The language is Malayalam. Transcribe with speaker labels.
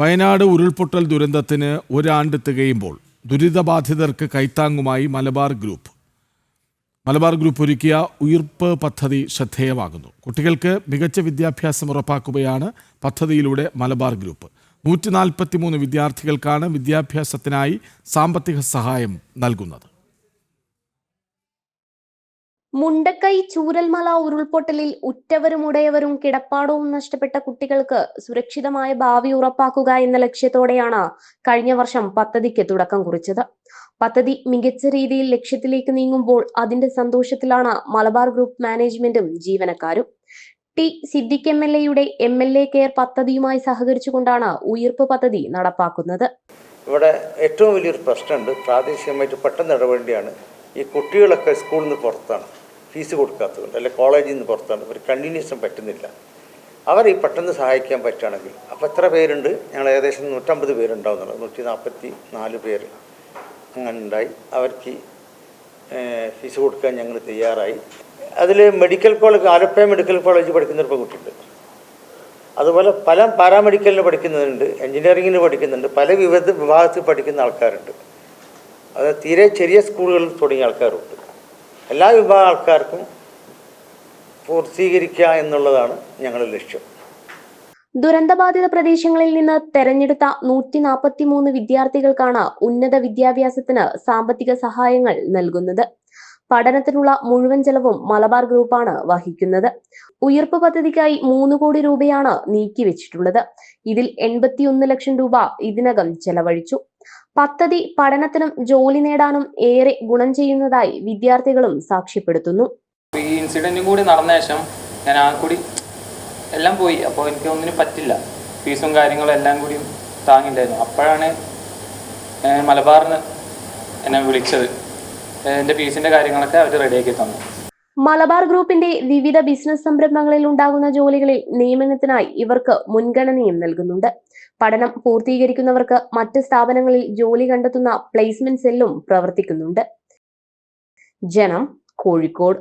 Speaker 1: വയനാട് ഉരുൾപൊട്ടൽ ദുരന്തത്തിന് ഒരാണ്ട് തികയുമ്പോൾ ദുരിതബാധിതർക്ക് കൈത്താങ്ങുമായി മലബാർ ഗ്രൂപ്പ്. മലബാർ ഗ്രൂപ്പ് ഒരുക്കിയ ഉയർപ്പ് പദ്ധതി ശ്രദ്ധേയമാകുന്നു. കുട്ടികൾക്ക് മികച്ച വിദ്യാഭ്യാസം ഉറപ്പാക്കുകയാണ് പദ്ധതിയിലൂടെ മലബാർ ഗ്രൂപ്പ്. നൂറ്റി നാൽപ്പത്തിമൂന്ന് വിദ്യാർത്ഥികൾക്കാണ് വിദ്യാഭ്യാസത്തിനായി സാമ്പത്തിക സഹായം നൽകുന്നത്.
Speaker 2: മുണ്ടക്കൈ ചൂരൽമല ഉരുൾപൊട്ടലിൽ ഉറ്റവരും ഉടയവരും കിടപ്പാടവും നഷ്ടപ്പെട്ട കുട്ടികൾക്ക് സുരക്ഷിതമായ ഭാവി ഉറപ്പാക്കുക എന്ന ലക്ഷ്യത്തോടെയാണ് കഴിഞ്ഞ വർഷം പദ്ധതിക്ക് തുടക്കം കുറിച്ചത്. പദ്ധതി മികച്ച രീതിയിൽ ലക്ഷ്യത്തിലേക്ക് നീങ്ങുമ്പോൾ അതിന്റെ സന്തോഷത്തിലാണ് മലബാർ ഗ്രൂപ്പ് മാനേജ്മെന്റും ജീവനക്കാരും. ടി സിദ്ദിഖ് എം എൽ എയുടെ എം എൽ എ കെയർ പദ്ധതിയുമായി സഹകരിച്ചുകൊണ്ടാണ് ഉയർപ്പ് പദ്ധതി നടപ്പാക്കുന്നത്.
Speaker 3: ഇവിടെ ഏറ്റവും വലിയൊരു പ്രശ്നമുണ്ട്. പ്രാദേശികമായിട്ട് പെട്ടെന്ന് ഇടപെടേണ്ടിയാണ്. ഈ കുട്ടികളൊക്കെ സ്കൂളിൽ നിന്ന് പുറത്താണ്. ഫീസ് കൊടുക്കാത്തതുകൊണ്ട് അല്ലെ കോളേജിൽ നിന്ന് പുറത്താണ് ഒരു കണ്ടിന്യൂസും പറ്റുന്നില്ല. അവരെ ഈ പെട്ടെന്ന് സഹായിക്കാൻ പറ്റുകയാണെങ്കിൽ അപ്പോൾ എത്ര പേരുണ്ട്? ഞങ്ങൾ ഏകദേശം നൂറ്റമ്പത് പേരുണ്ടാവുന്നുള്ളത് നൂറ്റി നാൽപ്പത്തി നാല് പേര് അങ്ങനെ ഉണ്ടായി. അവർക്ക് ഫീസ് കൊടുക്കാൻ ഞങ്ങൾ തയ്യാറായി. അതിൽ medical college Alappuzha medical college പഠിക്കുന്ന ഒരു പെൺകുട്ടിയുണ്ട്. അതുപോലെ പല പാരാമെഡിക്കലിന് പഠിക്കുന്നുണ്ട് എൻജിനീയറിങ്ങിന് പഠിക്കുന്നുണ്ട് പല വിവിധ വിഭാഗത്തിൽ പഠിക്കുന്ന ആൾക്കാരുണ്ട്. അത് തീരെ ചെറിയ സ്കൂളുകളിൽ തുടങ്ങിയ ആൾക്കാരുണ്ട്. എല്ലാ വിഭാഗം ആൾക്കാർക്കും പൂർത്തീകരിക്കുക എന്നുള്ളതാണ് ഞങ്ങളുടെ ലക്ഷ്യം.
Speaker 2: ദുരന്തബാധിത പ്രദേശങ്ങളിൽ നിന്ന് തെരഞ്ഞെടുത്ത നൂറ്റി നാൽപ്പത്തി മൂന്ന് വിദ്യാർത്ഥികൾക്കാണ് ഉന്നത വിദ്യാഭ്യാസത്തിന് സാമ്പത്തിക സഹായങ്ങൾ നൽകുന്നത്. പഠനത്തിനുള്ള മുഴുവൻ ചെലവും മലബാർ ഗ്രൂപ്പാണ് വഹിക്കുന്നത്. ഉയർപ്പ് പദ്ധതിക്കായി മൂന്ന് കോടി രൂപയാണ് നീക്കിവെച്ചിട്ടുള്ളത്. ഇതിൽ എൺപത്തിയൊന്ന് ലക്ഷം രൂപ ഇതിനകം ചെലവഴിച്ചു. പദ്ധതി പഠനത്തിനും ജോലി നേടാനും ഏറെ ഗുണം ചെയ്യുന്നതായി വിദ്യാർത്ഥികളും സാക്ഷ്യപ്പെടുത്തുന്നു.
Speaker 4: ഈ ഇൻസിഡന്റും കൂടി നടന്ന ശേഷം ഞാൻ ആ കൂടി എല്ലാം പോയി. അപ്പോൾ എനിക്ക് ഒന്നിനും പറ്റില്ല. ഫീസും കാര്യങ്ങളും എല്ലാം കൂടി താങ്ങില്ലായിരുന്നു അപ്പോഴാണ് മലബാറിന് എന്നെ വിളിച്ചത്. എന്റെ ഫീസിന്റെ കാര്യങ്ങളൊക്കെ അവർ റെഡിയാക്കി തന്നു.
Speaker 2: മലബാർ ഗ്രൂപ്പിന്റെ വിവിധ ബിസിനസ് സംരംഭങ്ങളിൽ ഉണ്ടാകുന്ന ജോലികളിൽ നിയമനത്തിനായി ഇവർക്ക് മുൻഗണനയും നൽകുന്നുണ്ട്. പഠനം പൂർത്തീകരിക്കുന്നവർക്ക് മറ്റ് സ്ഥാപനങ്ങളിൽ ജോലി കണ്ടെത്തുന്ന പ്ലേസ്മെന്റ് സെല്ലും പ്രവർത്തിക്കുന്നുണ്ട്. ജനം കോഴിക്കോട്.